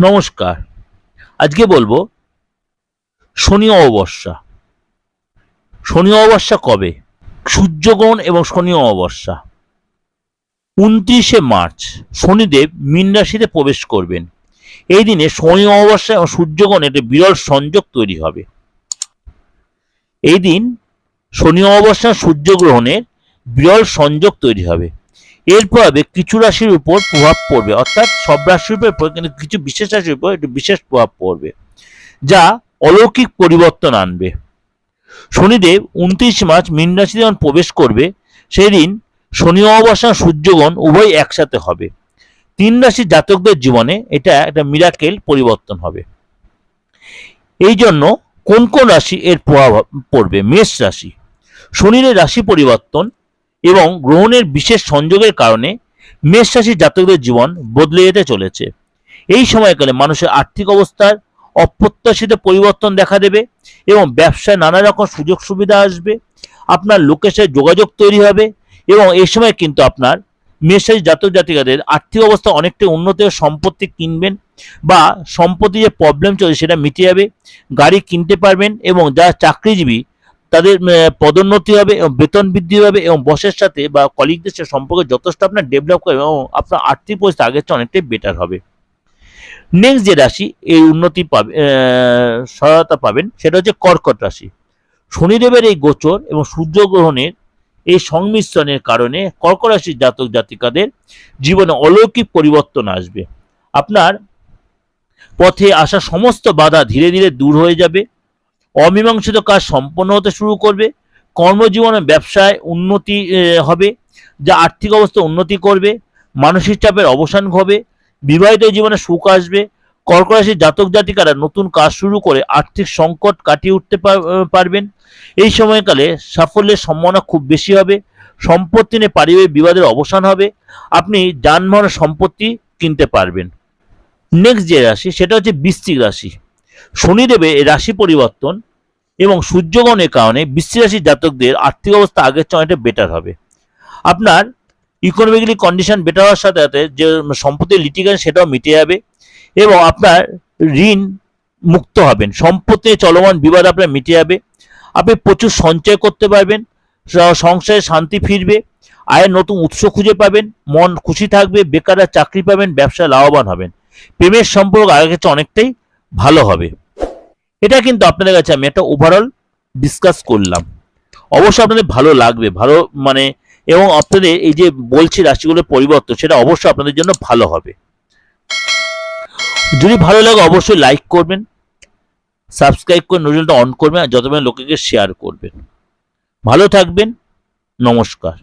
নমস্কার। আজকে বলব, শনি অমাবস্যা। শনি অমাবস্যা কবে? সূর্যগ্রহণ এবং শনি অমাবস্যা। উনত্রিশে মার্চ, শনিদেব মীন রাশিতে প্রবেশ করবেন। এই দিনে শনি অমাবস্যা এবং সূর্যগ্রহণ একটি বিরল সংযোগ তৈরি হবে। এই দিন শনি অমাবস্যা সূর্যগ্রহণের বিরল সংযোগ তৈরি হবে। এর প্রভাবে কিছু রাশির উপর প্রভাব পড়বে। অর্থাৎ সব রাশির উপর কিন্তু কিছু বিশেষ রাশির উপর একটু বিশেষ প্রভাব পড়বে, যা অলৌকিক পরিবর্তন আনবে। শনিদেব উনত্রিশ মার্চ মীন রাশি যখন প্রবেশ করবে সেই দিন শনি অমাবস্যা সূর্যগণ উভয় একসাথে হবে। তিন রাশি জাতকদের জীবনে এটা একটা মিরাকেল পরিবর্তন হবে। এই জন্য কোন কোন রাশি এর প্রভাব পড়বে? মেষ রাশি। শনির রাশি পরিবর্তন এবং গ্রহণের বিশেষ সংযোগের কারণে মেষ রাশির জাতকদের জীবন বদলে যেতে চলেছে। এই সময়কালে মানুষের আর্থিক অবস্থার অপ্রত্যাশিত পরিবর্তন দেখা দেবে এবং ব্যবসায় নানা রকম সুযোগ সুবিধা আসবে, আপনার লোকের সাথে যোগাযোগ তৈরি হবে এবং এই সময় কিন্তু আপনার মেষ রাশির জাতক জাতিকাদের আর্থিক অবস্থা অনেকটাই উন্নত সম্পত্তি কিনবেন বা সম্পত্তি যে প্রবলেম চলছে সেটা মিটে যাবে, গাড়ি কিনতে পারবেন এবং যারা চাকরিজীবী তাদের পদোন্নতি হবে এবং বেতন বৃদ্ধি হবে এবং বসের সাথে বা কলিগদের সাথে সম্পর্কে যথেষ্ট আপনার ডেভেলপ করবে এবং আপনার আর্থিক পরিস্থিতি আগের চেয়ে অনেকটাই বেটার হবে। নেক্সট যে রাশি, এই উন্নতি পাবে সহায়তা পাবেন, সেটা হচ্ছে কর্কট রাশি। শনিদেবের এই গোচর এবং সূর্যগ্রহণের এই সংমিশ্রণের কারণে কর্কট রাশির জাতক জাতিকাদের জীবনে অলৌকিক পরিবর্তন আসবে। আপনার পথে আসা সমস্ত বাধা ধীরে ধীরে দূর হয়ে যাবে। অমীমাংসিত কাজ সম্পন্ন হতে শুরু করবে। কর্মজীবনে ব্যবসায় উন্নতি হবে, যা আর্থিক অবস্থা উন্নতি করবে, মানসিক চাপের অবসান হবে বিবাহিত জীবনে সুখ আসবে কর্কট রাশির জাতক জাতিকারা নতুন কাজ শুরু করে আর্থিক সংকট কাটিয়ে উঠতে পারবেন। এই সময়কালে সাফল্যের সম্ভাবনা খুব বেশি হবে, সম্পত্তি নিয়ে পারিবারিক বিবাদের অবসান হবে, আপনি যানবাহন সম্পত্তি কিনতে পারবেন। নেক্সট যে রাশি, সেটা হচ্ছে বৃশ্চিক রাশি। শনিদেবের রাশি পরিবর্তন এবং সূর্যগণের কারণে বৃশ্চিক রাশির জাতকদের আর্থিক অবস্থা আগের চেয়ে অনেকটা বেটার হবে। আপনার ইকোনমিক্যালি কন্ডিশন বেটার হওয়ার সাথে সাথে যে সম্পত্তির লিটিগেশন সেটাও মিটে যাবে এবং আপনার ঋণ মুক্ত হবেন। সম্পত্তি চলমান বিবাদ আপনার মিটে যাবে। আপনি প্রচুর সঞ্চয় করতে পারবেন সংসারে শান্তি ফিরবে, আয়ের নতুন উৎস খুঁজে পাবেন, মন খুশি থাকবে, বেকাররা চাকরি পাবেন, ব্যবসায় লাভবান হবেন। প্রেমের সম্পর্ক আগের চেয়ে অনেকটাই ভালো হবে। এটা কিন্তু আপনাদের কাছে আমি একটা ওভারঅল ডিসকাস করলাম। অবশ্যই আপনাদের ভালো লাগবে, ভালো মানে এবং আপনাদের এই যে বলছি রাশিগুলোর পরিবর্তন, সেটা অবশ্যই আপনাদের জন্য ভালো হবে। যদি ভালো লাগে অবশ্যই লাইক করবেন সাবস্ক্রাইব করে নোটিফিকেশনটা অন করবেন, আর যত লোকেকে শেয়ার করবেন। ভালো থাকবেন, নমস্কার।